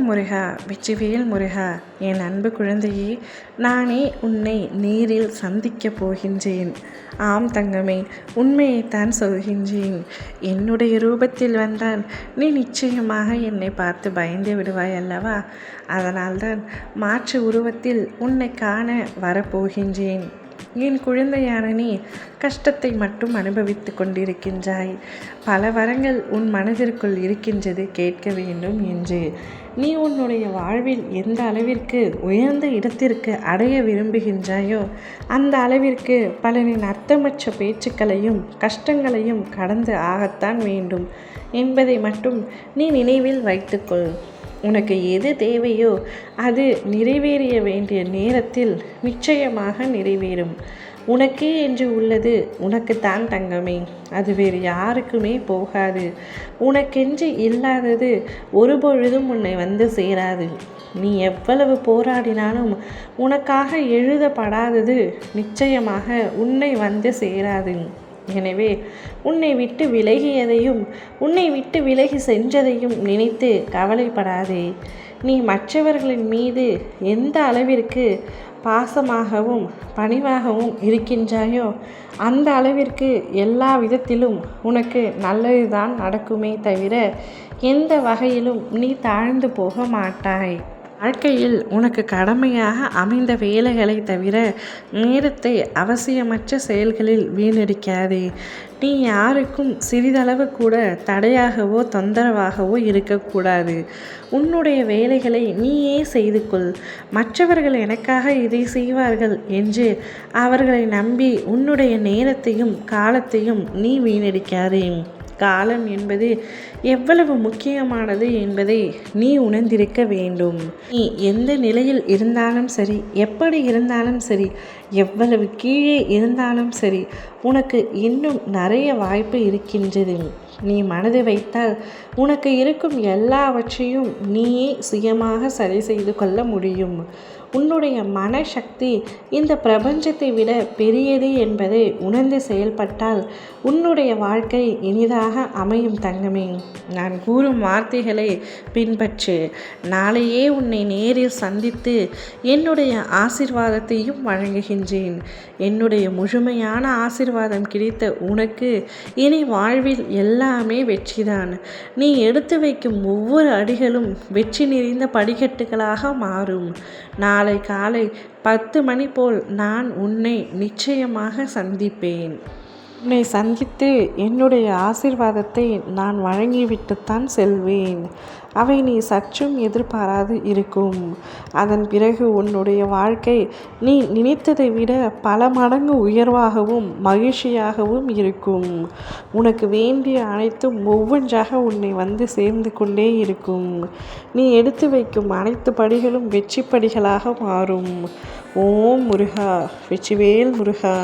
ஓம் முருகா வெற்றிவேல் முருகா என் அன்பு குழந்தையே நானே உன்னை நேரில் சந்திக்கப் போகின்றேன். ஆம் தங்கமே உண்மையைத்தான் சொல்கின்றேன். என்னுடைய ரூபத்தில் வந்தால் நீ நிச்சயமாக என்னை பார்த்து பயந்து விடுவாய் அல்லவா? அதனால்தான் மாற்று உருவத்தில் உன்னை காண வரப்போகின்றேன். என் குழந்தையான நீ கஷ்டத்தை மட்டும் அனுபவித்து கொண்டிருக்கின்றாய். பல வரங்கள் உன் மனதிற்குள் இருக்கின்றது கேட்க வேண்டும் என்று. நீ உன்னுடைய வாழ்வில் எந்த அளவிற்கு உயர்ந்த இடத்திற்கு அடைய விரும்புகின்றாயோ அந்த அளவிற்கு பலனின் அர்த்தமற்ற பேச்சுக்களையும் கஷ்டங்களையும் கடந்து ஆகத்தான் வேண்டும் என்பதை மட்டும் நீ நினைவில் வைத்துக்கொள். உனக்கு எது தேவையோ அது நிறைவேறிய வேண்டிய நேரத்தில் நிச்சயமாக நிறைவேறும். உனக்கே என்று உள்ளது உனக்குத்தான் தங்கமே. அது வேறு யாருக்குமே போகாது. உனக்கென்று இல்லாதது ஒருபொழுதும் உன்னை வந்து சேராது. நீ எவ்வளவு போராடினாலும் உனக்காக எழுதப்படாதது நிச்சயமாக உன்னை வந்து சேராது. எனவே உன்னை விட்டு விலகியதையும் உன்னை விட்டு விலகி சென்றதையும் நினைத்து கவலைப்படாதே. நீ மற்றவர்களின் மீது எந்த அளவிற்கு பாசமாகவும் பணிவாகவும் இருக்கின்றாயோ அந்த அளவிற்கு எல்லா விதத்திலும் உனக்கு நல்லதுதான் நடக்குமே தவிர எந்த வகையிலும் நீ தாழ்ந்து போக மாட்டாய். வாழ்க்கையில் உனக்கு கடமையாக அமைந்த வேலைகளை தவிர நேரத்தை அவசியமற்ற செயல்களில் வீணடிக்காதே. நீ யாருக்கும் சிறிதளவு கூட தடையாகவோ தொந்தரவாகவோ இருக்கக்கூடாது. உன்னுடைய வேலைகளை நீயே செய்து கொள். மற்றவர்கள் எனக்காக இதை செய்வார்கள் என்று அவர்களை நம்பி உன்னுடைய நேரத்தையும் காலத்தையும் நீ வீணடிக்காதே. காலம் என்பது எவ்வளவு முக்கியமானது என்பதை நீ உணர்ந்திருக்க வேண்டும். நீ எந்த நிலையில் இருந்தாலும் சரி எப்படி இருந்தாலும் சரி எவ்வளவு கீழே இருந்தாலும் சரி உனக்கு இன்னும் நிறைய வாய்ப்பு இருக்கின்றது. நீ மனது வைத்தால் உனக்கு இருக்கும் எல்லாவற்றையும் நீயே சுயமாக சரி செய்து கொள்ள முடியும். உன்னுடைய மனசக்தி இந்த பிரபஞ்சத்தை விட பெரியது என்பதை உணர்ந்து செயல்பட்டால் உன்னுடைய வாழ்க்கை இனிதாக அமையும் தங்கமே. நான் கூறும் வார்த்தைகளை பின்பற்று. நாளையே உன்னை நேரில் சந்தித்து என்னுடைய ஆசிர்வாதத்தையும் வழங்குகின்றேன். என்னுடைய முழுமையான ஆசிர்வாதம் கிடைத்த உனக்கு இனி வாழ்வில் எல்லாமே வெற்றிதான். நீ எடுத்து வைக்கும் ஒவ்வொரு அடிகளும் வெற்றி நிறைந்த படிக்கட்டுகளாக மாறும். நான் நாளை காலை பத்து மணி போல் நான் உன்னை நிச்சயமாக சந்திப்பேன். உன்னை சந்தித்து என்னுடைய ஆசிர்வாதத்தை நான் வழங்கிவிட்டுத்தான் செல்வேன். அவை நீ சற்றும் எதிர்பாராது இருக்கும். அதன் பிறகு உன்னுடைய வாழ்க்கை நீ நினைத்ததை விட பல மடங்கு உயர்வாகவும் மகிழ்ச்சியாகவும் இருக்கும். உனக்கு வேண்டிய அனைத்தும் ஒவ்வொன்றாக உன்னை வந்து சேர்ந்து கொண்டே இருக்கும். நீ எடுத்து வைக்கும் அனைத்து படிகளும் வெற்றி படிகளாக மாறும். ஓம் முருகா வெற்றிவேல் முருகா.